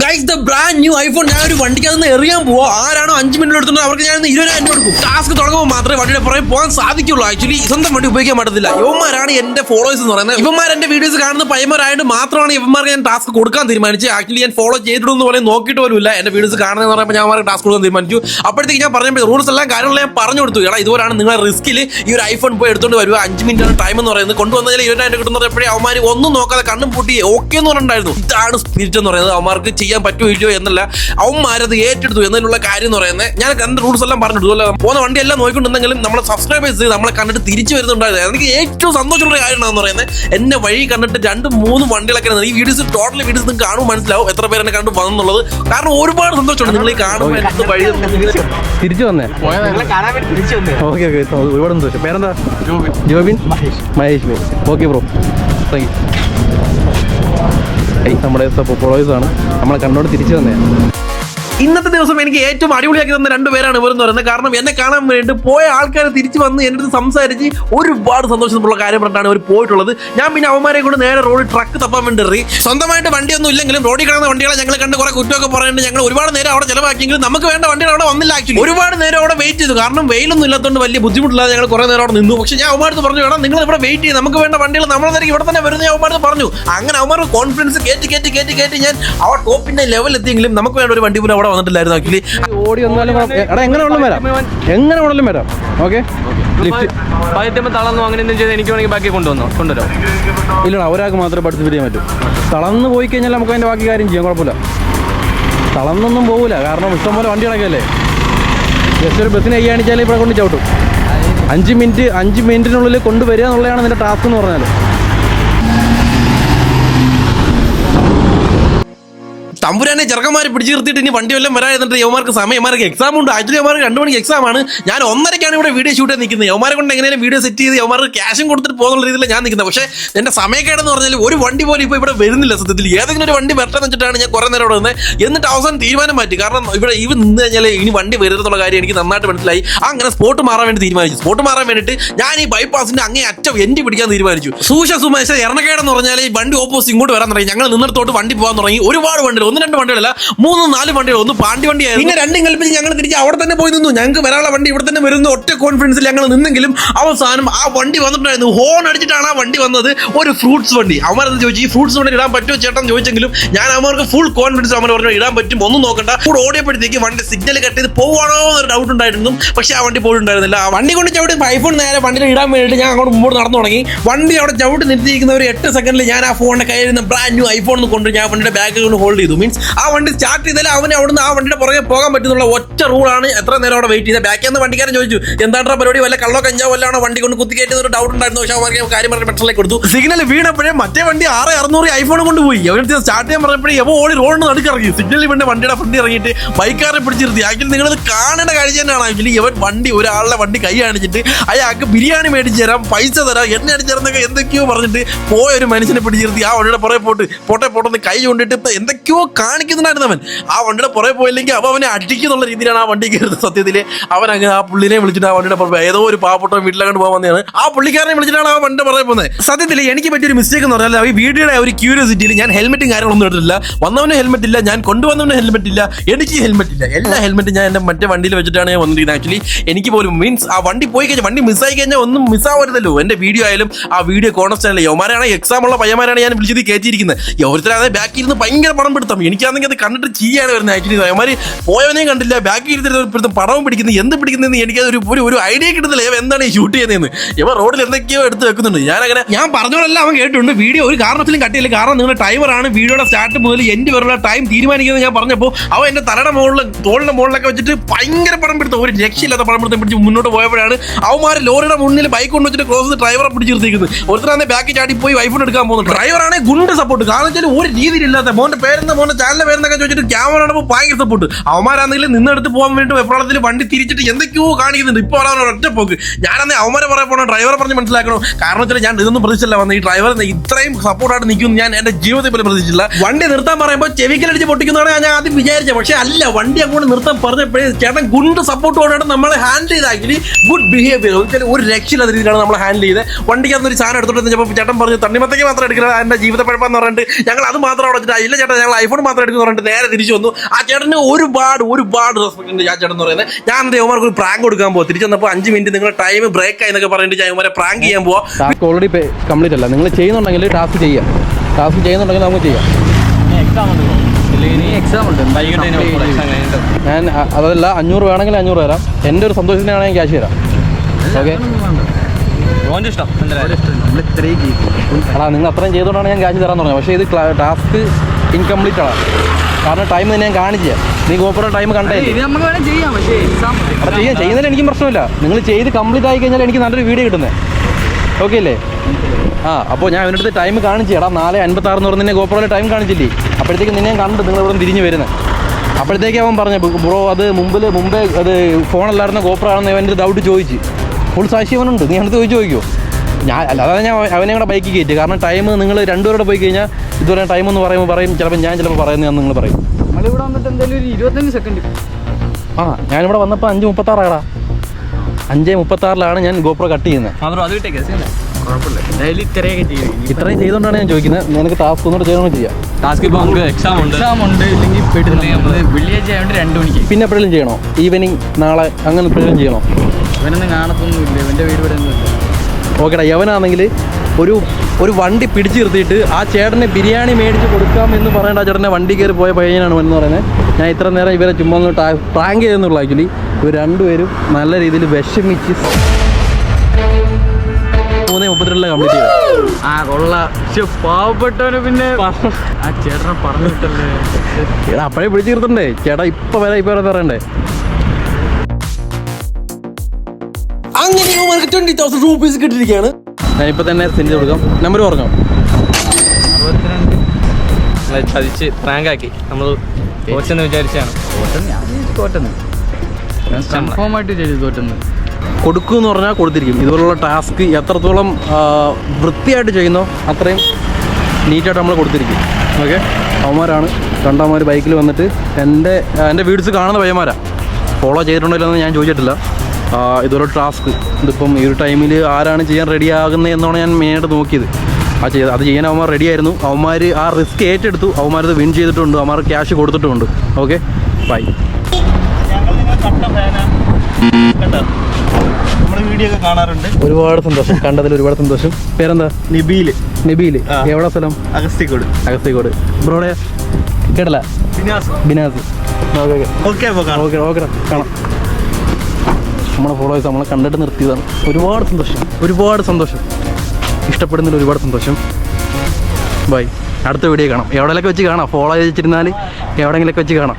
Guys the brand new iPhone ഞാൻ ഒരു വണ്ടിക്ക് അതൊന്ന് എറിയാൻ പോവാ. ആരാണോ അഞ്ച് മിനിറ്റ് എടുത്തിട്ട് അവർക്ക് ഞാൻ ഇരുപതിനായിരം രൂപ കൊടുക്കും. ടാസ്ക് തുടങ്ങുമ്പോൾ മാത്രമേ വണ്ടിയുടെ പുറകെ പോകാൻ സാധിക്കുള്ളൂ. ആക്ച്വലി സ്വന്തം വണ്ടി ഉപയോഗിക്കാൻ പറ്റത്തില്ല. ഇവന്മാരാണ് എന്റെ ഫോളോവേഴ്സ് എന്ന് പറയുന്നത്. ഇവന്മാർ എന്റെ വീഡിയോസ് കാണുന്ന പയ്യന്മാരായിട്ട് മാത്രമാണ് ഇവന്മാർക്ക് ഞാൻ ടാസ്ക് കൊടുക്കാൻ തീരുമാനിച്ചു ആക്ച്വലി ഞാൻ ഫോളോ ചെയ്തിട്ടൊന്നും പോലെ നോക്കിയിട്ട് പോലും ഇല്ല എന്റെ വീഡിയോസ് കാണുന്നതെന്ന് പറയുമ്പോൾ ഞാൻ അവർക്ക് ടാസ്ക് കൊടുക്കാൻ തീരുമാനിച്ചു. അപ്പോഴത്തേക്ക് ഞാൻ പറഞ്ഞപ്പോൾ റൂൾസ് എല്ലാം കാര്യങ്ങളും ഞാൻ പറഞ്ഞു കൊടുത്തു. എടാ ഇതുപോലാണ് നിങ്ങൾ റിസ്കിൽ ഈ ഒരു ഐഫോൺ പോയി എടുത്തുകൊണ്ട് വരിക അഞ്ച് മിനിറ്റ് ടൈം എന്ന് പറയുന്നത്. കൊണ്ടുവന്നതിൽ ഇരുപതിനായിരം കിട്ടുന്ന എപ്പോഴേ അവന്മാർ ഒന്നും നോക്കാതെ കണ്ണും പൂട്ടി ഓക്കെ എന്ന് പറഞ്ഞിട്ടുണ്ടായിരുന്നു. ഇതാണ് സ്പിരിറ്റ് എന്ന് പറയുന്നത്. അവന്മാർക്ക് ചെയ്യാൻ പറ്റുമോ ഇല്ലയോ എന്നല്ല അവന്മാരത് ഏറ്റെടുത്തു എന്നതിനുള്ള കാര്യം എന്ന് പറയുന്നത് ഞാൻ രണ്ട് റൂൾസ് എല്ലാം പറഞ്ഞു ഇതുപോലെ പോകുന്ന വണ്ടി എല്ലാം നോക്കിയിട്ടുണ്ടെങ്കിലും നമ്മളെ സബ്സ്ക്രൈബേഴ്സ് നമ്മളെ കണ്ടിട്ട് തിരിച്ചു വരുന്നുണ്ടായിരുന്നു. എനിക്ക് ഏറ്റവും സന്തോഷമുള്ള കാര്യമാണെന്ന് എന്ന് പറയുന്നത് എന്നെ വഴി കണ്ടിട്ട് രണ്ട് മൂന്ന് വണ്ടികളൊക്കെ ഈ വീഡിയോസ് ടോട്ടൽ വീഡിയോസ് നിങ്ങൾക്ക് കാണും മനസ്സിലാവും എത്ര പേരെ കണ്ടു വന്നെന്നുള്ളത്. കാരണം ഒരുപാട് സന്തോഷമുണ്ട് നിങ്ങൾ ഈ കാണുമ്പോൾ എന്ത് വഴി തിരിച്ചു വന്നേ. Okay okay. ഒരുപാട് സന്തോഷം. പേരെന്താ? Jobin. Mahesh. May. Okay bro. Thank you നമ്മുടെ സപ്പോ ആണ്. നമ്മളെ കണ്ണോട് തിരിച്ചു വന്നേ ഇന്നത്തെ ദിവസം എനിക്ക് ഏറ്റവും അടിപൊളിയാക്കി തന്ന രണ്ട് പേരാണ് എന്ന് പറയുന്നത്. കാരണം എന്നെ കാണാൻ വേണ്ടി പോയ ആൾക്കാർ തിരിച്ചു വന്ന് എന്റെ അടുത്ത് സംസാരിച്ച് ഒരുപാട് സന്തോഷമുള്ള കാര്യം പറഞ്ഞിട്ടാണ് അവർ പോയിട്ടുള്ളത്. ഞാൻ പിന്നെ അവന്മാരെ കൊണ്ട് നേരെ റോഡിൽ ട്രക്ക് തപ്പാൻ വേണ്ടി എറി സ്വന്തമായിട്ട് വണ്ടിയൊന്നും ഇല്ലെങ്കിലും റോഡിൽ കിടന്ന വണ്ടികളെ ഞങ്ങൾ കണ്ട് കുറെ കുറ്റമൊക്കെ പറയുന്നുണ്ട്. ഞങ്ങൾ ഒരുപാട് നേരം അവിടെ ചിലവാക്കിയെങ്കിലും നമുക്ക് വേണ്ട വണ്ടികൾ അവിടെ വന്നില്ല ആക്ച്വലി ഒരുപാട് നേരം അവിടെ വെയിറ്റ് ചെയ്തു. കാരണം വെയിലൊന്നും ഇല്ലാത്തതുകൊണ്ട് വലിയ ബുദ്ധിമുട്ടില്ലാതെ ഞങ്ങൾ കുറെ നേരം അവിടെ നിന്നു. പക്ഷേ ഞാൻ അവന്മാർ പറഞ്ഞു വേണം നിങ്ങൾ ഇവിടെ വെയിറ്റ് ചെയ്ത് നമുക്ക് വേണ്ട വണ്ടികൾ നമ്മളെ തന്നെ ഇവിടെ തന്നെ വരുന്ന അവന്മാർ പറഞ്ഞു. അങ്ങനെ അവന്മാർ കോൺഫിഡൻസ് കയറ്റി കയറ്റി കയറ്റി കയറ്റി ഞാൻ ആ ടോപ്പിന്റെ ലെവൽ എത്തിയെങ്കിലും നമുക്ക് വേണ്ട ഒരു വണ്ടി പോലും അവിടെ വന്നിട്ടില്ലായിരുന്നു ആക്ച്വലി ഓടി വന്നാലും എടാ എങ്ങനെ വേണമെങ്കിലും വരാം? എങ്ങനെ വേണമെങ്കിലും വരാം? ഓക്കെ? ലിഫ്റ്റ് തളർന്നു അങ്ങനെ എന്തെങ്കിലും ചെയ്ത് എനിക്ക് വേണമെങ്കിൽ ബാക്കി കൊണ്ടുവന്നോ? കൊണ്ടുവരോ. ഇല്ലടാ ഒരാൾക്ക് മാത്രമേ പാർട്ടിസിപ്പേറ്റ് ചെയ്യാൻ പറ്റൂ. തളർന്നു പോയി കഴിഞ്ഞാൽ നമുക്ക് അതിന്റെ ബാക്കി കാര്യം ചെയ്യാം കുഴപ്പമില്ല. തളർന്നൊന്നും പോകില്ല കാരണം ഇഷ്ടംപോലെ വണ്ടി കിടക്കല്ലേ ജസ്റ്റ് ഒരു ബസ്സിന് കൈയാണിച്ചാൽ ഇവിടെ കൊണ്ട് ചവിട്ടും. അഞ്ച് മിനിറ്റ് അഞ്ച് മിനിറ്റിനുള്ളിൽ കൊണ്ടുവരിക എന്നുള്ളതാണ് നിന്റെ ടാസ്ക് എന്ന് പറഞ്ഞാൽ തമ്പുരാനെ ചെറുക്കന്മാരെ പിടിച്ചു നിർത്തിയിട്ട് ഇനി വണ്ടി വല്ലതും വരാതിരുന്നിട്ട് യവമാർക്ക് സമയം എക്സാം ഉണ്ട്. ആക്ച്വലി യവമാർക്ക് രണ്ട് മണിക്ക് എക്സാം ആണ്. ഞാൻ ഒന്നരക്കാണ് ഇവിടെ വീഡിയോ ഷൂട്ട് നിൽക്കുന്നത്. യവമാരെ കൊണ്ട് എങ്ങനെയും വീഡിയോ സെറ്റ് ചെയ്ത് യവമാർക്ക് ക്യാഷും കൊടുത്തിട്ട് പോകുന്ന രീതിയിൽ ഞാൻ നിൽക്കുന്നത്. പക്ഷേ എന്റെ സമയക്കേടെന്ന് പറഞ്ഞാൽ ഒരു വണ്ടി പോലും ഇപ്പോൾ ഇവിടെ വരുന്നില്ല സത്യത്തിൽ. ഏതെങ്കിലും ഒരു വണ്ടി വരട്ടെന്ന് വെച്ചിട്ടാണ് ഞാൻ കുറേ നേരം ഇവിടെ വന്നത് എന്നിട്ട് അവസാനം തീരുമാനം മാറ്റി. കാരണം ഇവിടെ ഇവ നിന്ന് കഴിഞ്ഞാൽ ഇനി വണ്ടി വരുന്നുള്ള കാര്യം എനിക്ക് നന്നായിട്ട് മനസ്സിലായി. അങ്ങനെ സ്പോട്ട് മാറാൻ വേണ്ടി തീരുമാനിച്ചു. സ്പോട്ട് മാറാൻ വേണ്ടിയിട്ട് ഞാൻ ഈ ബൈപ്പാസിന്റെ അങ്ങേ അറ്റം എന്റെ പിടിക്കാൻ തീരുമാനിച്ചു. സൂഷ സുമേഷ എറണക്കേടെന്ന് പറഞ്ഞാൽ ഈ വണ്ടി ഓപ്പോസിറ്റ് ഇങ്ങോട്ട് വരാൻ തുടങ്ങി. ഞങ്ങൾ നിന്നിടത്തോട്ട് വണ്ടി പോകാൻ തുടങ്ങി. ഒരുപാട് വണ്ടികൾ. ഒന്ന് രണ്ട് വണ്ടികളല്ല മൂന്ന് നാല് വണ്ടികൾ. ഒന്ന് പാണ്ടി വണ്ടിയായിരുന്നു. പിന്നെ രണ്ടും കൽപ്പിച്ച് ഞങ്ങൾ തിരിച്ച് അവിടെ തന്നെ പോയി നിന്നു. ഞങ്ങൾക്ക് വരാനുള്ള വണ്ടി ഇവിടെ തന്നെ വരുന്നു. ഒറ്റ കോൺഫിഡൻസിൽ ഞങ്ങൾ നിന്നെങ്കിലും അവസാനം ആ വണ്ടി വന്നിട്ടുണ്ടായിരുന്നു. ഹോൺ അടിച്ചിട്ടാണ് ആ വണ്ടി വന്നത്. ഒരു ഫ്രൂട്ട്സ് വണ്ടി. അവരെന്ന് ചോദിച്ചു? ഈ ഫ്രൂട്ട്സ് വണ്ടി ഇടാൻ പറ്റുമോ ചേട്ടൻ ചോദിച്ചെങ്കിലും ഞാൻ അവർക്ക് ഫുൾ കോൺഫിഡൻസ് അവർ പറഞ്ഞു ഇടാൻ പറ്റും. ഒന്നും നോക്കണ്ട. കൂടെ ഓടിയപ്പോഴത്തേക്ക് വണ്ടി സിഗ്നൽ കട്ട് ചെയ്ത് പോവാണോ എന്നൊരു ഡൗട്ട് ഉണ്ടായിരുന്നു പക്ഷേ ആ വണ്ടി പോയിട്ടുണ്ടായിരുന്നില്ല. ആ വണ്ടി കൊണ്ട് ചവിട്ടി ഐഫോൺ നേരെ വണ്ടിയിൽ ഇടാൻ വേണ്ടിയിട്ട് ഞാൻ അങ്ങോട്ട് മുമ്പോട്ട് നടന്നു തുടങ്ങി. വണ്ടി അവിടെ ചവിട്ടി നിർത്തിയിരിക്കുന്ന ഒരു എട്ട് സെക്കൻഡിൽ ഞാൻ ആ ഫോണിന്റെ കയ്യിൽ നിന്ന് ബ്രാൻഡ് ന്യൂ ഐഫോൺ കൊണ്ട് ഞാൻ വണ്ടിയുടെ ബാഗ് കൊണ്ട് ഹോൾഡ് ചെയ്തു. മീൻസ് ആ വണ്ടി സ്റ്റാർട്ട് ചെയ്താൽ അവന് അവിടുന്ന് ആ വണ്ടിയുടെ പുറകെ പോകാൻ പറ്റുന്നുള്ള ഒറ്റ റൂളാണ് എത്ര നേരം അവിടെ വെയിറ്റ് ചെയ്തത്. ബാക്കിൽ നിന്ന് വണ്ടിക്കാരൻ ചോദിച്ചു എന്താണ് പരിപാടി? വല്ല കള്ളോ കഞ്ചാവോ വല്ലാണോ വണ്ടി കൊണ്ട് കുത്തി കയറ്റുന്ന ഒരു ഡൗട്ട് ഉണ്ടായിരുന്നു. പക്ഷേ അവർക്ക് കാര്യം പറഞ്ഞ പെട്രോളിലേക്ക് കൊടുത്തു. സിഗ്നൽ വീണപ്പോഴേ മറ്റേ വണ്ടി ആറ് അറുന്നൂറ് ഐഫോൺ കൊണ്ടുപോയി അവരുടെ സ്റ്റാർട്ട് ചെയ്യാൻ പറഞ്ഞപ്പോഴേ എവോ ഓടി റോഡിന് നടുക്കിറങ്ങി. സിഗ്നൽ വീണ്ട വണ്ടിയുടെ ഫ്രണ്ട് ഇറങ്ങിയിട്ട് ബൈക്കാരെ പിടിച്ചിരുത്തി. ആക്ച്വലി നിങ്ങൾ കാണേണ്ട കാര്യം തന്നെയാണ്. ആക്ച്വലി ഇവൻ വണ്ടി ഒരാളുടെ വണ്ടി കൈ കാണിച്ചിട്ട് അയാൾക്ക് ബിരിയാണി മേടിച്ച് തരാം പൈസ തരാം എന്നെ അടിച്ചു തരുന്നൊക്കെ എന്തൊക്കെയോ പറഞ്ഞിട്ട് പോയ ഒരു മനുഷ്യനെ പിടിച്ചിരുത്തി. ആ വണ്ടിയുടെ പുറകെ പോട്ട് പോട്ടെ പോട്ടെന്ന് കൈ കൊണ്ടിട്ട് എന്തൊക്കെയോ കാണിക്കുന്നുണ്ടായിരുന്നു അവൻ. ആ വണ്ടിയുടെ പുറകെ പോയില്ലെങ്കിൽ അവ അവനെ അടിക്കുന്നുള്ള രീതിയിലാണ് ആ വണ്ടി കയറുന്നത് സത്യത്തിൽ അവൻ അങ്ങനെ ആ പുള്ളിനെ വിളിച്ചിട്ട് ആ വണ്ടിയുടെ പുറകെ ഏതോ ഒരു പാവപ്പെട്ട വീട്ടിലങ്ങോട്ട് പോകാൻ വന്നതാണ്. ആ പുള്ളിക്കാരനെ വിളിച്ചിട്ടാണ് ആ വണ്ടി പുറകെ പോകുന്നത്. സത്യത്തിൽ എനിക്ക് പറ്റിയൊരു മിസ്റ്റേക്ക് എന്ന് പറഞ്ഞാൽ ഈ വീഡിയോയുടെ ഒരു ക്യൂരിയോസിറ്റിയിൽ ഞാൻ ഹെൽമെറ്റും കാര്യങ്ങളൊന്നും എടുത്തില്ല വന്നവന് ഹെൽമെറ്റ് ഇല്ല ഞാൻ കൊണ്ടുവന്നവന് ഹെൽമെറ്റ് ഇല്ല എനിക്ക് ഹെൽമെറ്റ് ഇല്ല. എല്ലാ ഹെൽമെറ്റും ഞാൻ എന്റെ മറ്റേ വണ്ടിയിൽ വെച്ചിട്ടാണ് ഞാൻ വന്നിരിക്കുന്നത് ആക്ച്വലി എനിക്ക് പോലും മീൻസ് ആ വണ്ടി പോയി കഴിഞ്ഞാൽ വണ്ടി മിസ്സായി കഴിഞ്ഞാൽ ഒന്നും മിസ്സാവരുതല്ലോ എന്റെ വീഡിയോ ആയാലും ആ വീഡിയോ കോൺസ്റ്റന്റ് അല്ലേ യവമാരാണ് എക്സാം ഉള്ള പയ്യന്മാരാണ് ഞാൻ വിളിച്ചത് കയറ്റിയിരിക്കുന്നത് യവരത്തിലാതെ ബാക്കിൽ ഇരുന്ന് ഭയങ്കര പണം പിടുത്തം. എനിക്കാണെങ്കിൽ അത് കണ്ടിട്ട് ചെയ്യാണ് വരുന്നത് ആക്ച്വലി യവമാര് പോയവനെയും കണ്ടില്ല ബാക്കി ഇരുന്ന് ഇപ്പോഴത്തെ പടവും പിടിക്കുന്നത് എന്ത് പിടിക്കുന്നതെന്ന് എനിക്കത് ഒരു ഒരു ഒരു ഐഡിയ കിട്ടുന്നില്ല. ഇവ എന്താണ് ഈ ഷൂട്ട് ചെയ്യുന്നതെന്ന്? ഇവ റോഡിൽ എന്തൊക്കെയോ എടുത്ത് വെക്കുന്നുണ്ട്. ഞാൻ അങ്ങനെ ഞാൻ പറഞ്ഞോളല്ല അവൻ കേട്ടിട്ടുണ്ട്. വീഡിയോ ഒരു കാരണത്തിലും കട്ടിയില്ല. കാരണം നിങ്ങൾ ടൈമറാണ് വീഡിയോയുടെ സ്റ്റാർട്ട് മുതൽ എന്റെ വരെയുള്ള ടൈം തീരുമാനിക്കുന്നത് ഞാൻ പറഞ്ഞപ്പോൾ അവൻ എന്റെ തലയുടെ മുകളിൽ തോളിന്റെ മുകളിലൊക്കെ വെച്ചിട്ട് ഭയങ്കര പടം പിടുത്തം ഒരു രക്ഷയില്ലാത്ത പടം പിടുത്തം പിടിച്ച് മുന്നോട്ട് പോയപ്പോഴാണ് അവന്മാർ ലോറിയുടെ മുന്നിൽ ബൈക്ക് കൊണ്ട് വെച്ചിട്ട് ക്രോസ് ചെയ്ത് ഡ്രൈവറെ പിടിച്ചിരുത്തിക്കുന്നത് ഒരുത്തരാന്നെ ബാക്കി ചാടി പോയി ഐഫോൺ എടുക്കാൻ പോകുന്നത്. ഡ്രൈവറാണ് ഗുണ്ട് സപ്പോർട്ട് കാരണം വെച്ചാൽ ഒരു രീതിയിലില്ലാത്ത മോന്റെ പേരെന്താ മോന്റെ ചാനലിന്റെ പേരെന്നൊക്കെ ചോദിച്ചിട്ട് ക്യാമറ കാണുമ്പോൾ ഭയങ്കര സപ്പോർട്ട് അവന്മാരാണെങ്കിൽ നിന്നെടുത്ത് പോകാൻ വേണ്ടി വെപ്രാളത്തിൽ വണ്ടി തിരിച്ചിട്ട് എന്തൊക്കെയോ കാണിക്കുന്നുണ്ട്. ഇപ്പോൾ അവിടെ ഒറ്റ പോക്ക്. ഞാനന്ന് അവന്മാരെ പറയാൻ പോകണം ഡ്രൈവറെ പറഞ്ഞ് മനസ്സിലാക്കണം? കാരണം വെച്ചാൽ ഞാൻ ഇതൊന്നും പ്രതീക്ഷിച്ചില്ല. വന്നത് ഈ ഡ്രൈവർ ഇത്രയും സപ്പോർട്ടായിട്ട് നിൽക്കുന്നു. ഞാൻ എന്റെ ജീവിതത്തിൽ പോലും പ്രതീക്ഷിച്ചില്ല. വണ്ടി നിർത്താൻ പറയുമ്പോൾ ചെവിക്കലടിച്ച് പൊട്ടിക്കുന്നതാണ് ഞാൻ ആദ്യം വിചാരിച്ചത്. പക്ഷേ അല്ല വണ്ടി അങ്ങോട്ട് നിർത്താൻ പറഞ്ഞപ്പോഴേ ചേട്ടൻ ഗുണ്ട് സപ്പോർട്ടോടാണ് നമ്മളെ ഹാൻഡിൽ ചെയ്ത് ഗുഡ് ബിഹേവിയർ വെച്ചാൽ ഒരു രക്ഷയില്ലാത്ത രീതിയിലാണ് നമ്മൾ ഹാൻഡിൽ ചെയ്ത് വണ്ടിക്കകത്ത് ഒരു സാധനം ചെന്നപ്പോൾ ചേട്ടൻ പറഞ്ഞു തണ്ണിമത്തേക്ക് മാത്രം എടുക്കുന്നത് എന്റെ ജീവിത പഴപ്പെന്ന് പറഞ്ഞിട്ട് ഞങ്ങൾ അത് മാത്രം അവിടെ ഇല്ല ചേട്ടാ ഞങ്ങൾ ഐഫോൺ ഫോൺ മാത്രം എടുക്കുന്നു പറഞ്ഞിട്ട് നേരെ തിരിച്ചു വന്നു. ആ ചേട്ടന് ഒരുപാട് ഒരുപാട് റെസ്പെക്ട് ഉണ്ട് ആ ചേട്ടൻ എന്ന് പറയുന്നത്. ഞാൻ എന്താ യവമാർക്ക് ഒരു പ്രാങ്ക് കൊടുക്കാൻ പോകും തിരിച്ചു വന്നപ്പോൾ അഞ്ച് മിനിറ്റ് നിങ്ങളുടെ ടൈം ബ്രേക്ക് ആയി എന്നൊക്കെ പറഞ്ഞിട്ട് ഞാൻ യവമാരെ പ്രാങ്ക് ചെയ്യാൻ പോവാം. ടാസ്ക് ഓൾറെഡി കംപ്ലീറ്റ് അല്ല. നിങ്ങൾ ചെയ്യുന്നുണ്ടെങ്കിൽ ടാസ്ക് ചെയ്യാം. ടാസ്ക് ചെയ്യുന്നുണ്ടെങ്കിൽ നമുക്ക് ചെയ്യാം. ഞാൻ അതല്ല അഞ്ഞൂറ് വേണമെങ്കിൽ അഞ്ഞൂറ് തരാം. എന്റെ ഒരു സന്തോഷത്തിനാണ് ഞാൻ ക്യാഷ് തരാം. ഓക്കെ ഇഷ്ടം എടാ നിങ്ങൾ അത്രയും ചെയ്തുകൊണ്ടാണ് ഞാൻ കാശ് തരാൻ തുടങ്ങിയത് പക്ഷേ ഇത് ടാസ്ക് ഇൻകംപ്ലീറ്റ് ആണ്. കാരണം ടൈം തന്നെ ഞാൻ കാണിച്ച നീ ഗോപുരം ടൈം കണ്ടേ. ചെയ്യാം ചെയ്യുന്നതിൽ എനിക്കും പ്രശ്നമില്ല. നിങ്ങൾ ചെയ്ത് കംപ്ലീറ്റ് ആയി കഴിഞ്ഞാൽ എനിക്ക് നല്ലൊരു വീഡിയോ കിട്ടുന്നത് ഓക്കെ അല്ലേ ആ അപ്പോൾ ഞാൻ അവന്റെ അടുത്ത് ടൈം കാണിച്ചു എടാ നാല് അൻപത്താറ് എന്ന് പറഞ്ഞ് നിന്നെ ഗോപ്രോയിൽ ടൈം കാണിച്ചില്ലേ? അപ്പോഴത്തേക്ക് നിന്നെ ഞാൻ കണ്ട് നിങ്ങൾ ഇവിടെ തിരിഞ്ഞ് വരുന്നത് അപ്പോഴത്തേക്ക് അവൻ പറഞ്ഞു ബ്രോ അത് മുമ്പിൽ മുമ്പേ അത് ഫോണല്ലായിരുന്ന ഗോപ്രോ ആണെന്ന് അവന്റെ ഡൗട്ട് ചോദിച്ചു. ഫുൾ സാക്ഷി അവനുണ്ട് നീ അടുത്ത് ചോദിച്ചു നോക്കിയോ ഞാൻ അല്ലാതെ ഞാൻ അവനെ കൂടെ ബൈക്കിൽ കയറ്റി കാരണം ടൈം നിങ്ങൾ രണ്ടുപേരോടെ പോയി കഴിഞ്ഞാൽ ഇതുവരെ ടൈം എന്ന് പറയുമ്പോൾ പറയും ചിലപ്പോൾ ഞാൻ ചിലപ്പോൾ പറയുന്നത് നിങ്ങൾ പറയും. നമ്മളിവിടെ വന്നിട്ട് എന്തായാലും ഒരു ഇരുപത്തഞ്ച് സെക്കൻഡ് ആ ഞാനിവിടെ വന്നപ്പോൾ അഞ്ച് മുപ്പത്താറാടാ അഞ്ച് മുപ്പത്താറിലാണ് ഞാൻ ഗോപ്രോ കട്ട് ചെയ്യുന്നത്. ഇത്രയും ചെയ്തുകൊണ്ടാണ് ഞാൻ ചോദിക്കുന്നത്. നിനക്ക് ടാസ്ക് ഒന്നുകൂടെ ചെയ്യണമെന്ന് ചെയ്യാം. ടാസ്ക് ഇപ്പോൾ നമുക്ക് എക്സാം ഉണ്ട്. എക്സാം ഉണ്ട് ഇല്ലെങ്കിൽ വെള്ളിയാഴ്ച ആയതുകൊണ്ട് രണ്ട് മണിക്ക്. പിന്നെ എപ്പോഴെങ്കിലും ചെയ്യണോ? ഈവനിങ് നാളെ അങ്ങനെ എപ്പോഴെങ്കിലും ചെയ്യണോ? ഇവനൊന്നും കാണത്തൊന്നുമില്ല ഇവന്റെ വീട് ഇവിടെ ഒന്നുമില്ല. ഓക്കേടാ യവനാണെങ്കിൽ ഒരു ഒരു വണ്ടി പിടിച്ചു നിർത്തിയിട്ട് ആ ചേട്ടനെ ബിരിയാണി മേടിച്ച് കൊടുക്കാം എന്ന് പറയേണ്ട ആ ചേട്ടനെ വണ്ടി കയറി പോയ പയ്യനാണ് എന്ന് പറയുന്നത്. ഞാൻ ഇത്ര നേരം ഇവരെ ചുമ്മാ ഒന്ന് പ്രാങ്ക് ചെയ്തെന്നുള്ള ആക്ച്വലി ഇവർ രണ്ടുപേരും നല്ല രീതിയിൽ വിഷമിച്ച് മൂന്നേ മുപ്പത്തിരണ്ടിലെ കംപ്ലീറ്റ് ചെയ്തു. ആ കൊള്ള. പക്ഷെ പാവപ്പെട്ടവന് പിന്നെ ആ ചേട്ടനെ പറഞ്ഞു വിട്ടല്ലേ ചേട്ടാ അപ്പോഴേ പിടിച്ചു നിർത്തണ്ടേ? ചേട്ടാ ഇപ്പം വരെ ഇപ്പം വരാൻ പറയണ്ടേ? അങ്ങനെ യവമാർക്ക് ട്വന്റി തൗസൻഡ് റുപ്പീസ് കിട്ടിയിരിക്കുകയാണ്. ഞാൻ ഇപ്പം തന്നെ സെൻഡ് കൊടുക്കാം. നമ്പർ പറഞ്ഞോ ചതിച്ച് നമ്മൾ തോറ്റെന്ന് വിചാരിച്ചാണ് ചെയ്തു തോറ്റെന്ന്. കൊടുക്കും എന്ന് പറഞ്ഞാൽ കൊടുത്തിരിക്കും. ഇതുപോലുള്ള ടാസ്ക് എത്രത്തോളം വൃത്തിയായിട്ട് ചെയ്യുന്നോ അത്രയും നീറ്റായിട്ട് നമ്മൾ കൊടുത്തിരിക്കും. ഓക്കെ അവന്മാരാണ്. രണ്ടാമത് ബൈക്കിൽ വന്നിട്ട് എന്റെ എന്റെ വീഡിയോസ് കാണുന്ന പയ്യന്മാരാണ് ഫോളോ ചെയ്തിട്ടുണ്ടല്ലോ എന്ന് ഞാൻ ചോദിച്ചിട്ടില്ല. ഇതുപോലെ ടാസ്ക്. ഇതിപ്പം ഈ ഒരു ടൈമിൽ ആരാണ് ചെയ്യാൻ റെഡി ആകുന്നത് എന്നാണ് ഞാൻ മെയിനായിട്ട് നോക്കിയത്. ആ ചെയ്ത് അത് ചെയ്യാൻ അവന്മാർ റെഡി ആയിരുന്നു. അവന്മാർ ആ റിസ്ക് ഏറ്റെടുത്തു. അവന്മാർ ഇത് വിൻ ചെയ്തിട്ടുണ്ട്. അവന്മാർ ക്യാഷ് കൊടുത്തിട്ടുണ്ട്. ഓക്കെ ബൈ നമ്മുടെ വീഡിയോ കാണാറുണ്ട് ഒരുപാട് സന്തോഷം. കണ്ടതിൽ ഒരുപാട് സന്തോഷം. പേരെന്താ? നിബിയിൽ നബീൽ. ആ. എവിടെ സ്ഥലം? അഗസ്തിക്കോട്. അഗസ്തിക്കോട്. ബ്രോടെ? കേട്ടല്ല? Binas. Binas. Okay okay. Okay okay കാണാം. നമ്മളെ ഫോളോവേഴ്സ് നമ്മളെ കണ്ടിട്ട് നിർത്തിയതാണ്. ഒരുപാട് സന്തോഷം. ഒരുപാട് സന്തോഷം. ഇഷ്ടപ്പെടുന്നതിൽ ഒരുപാട് സന്തോഷം. ബൈ. അടുത്ത വീഡിയോ കാണാം. എവിടെയൊക്കെ വെച്ച് കാണാം? ഫോളോ ചെയ്തിരുന്നാൽ എവിടെയെങ്കിലൊക്കെ വെച്ച് കാണാം.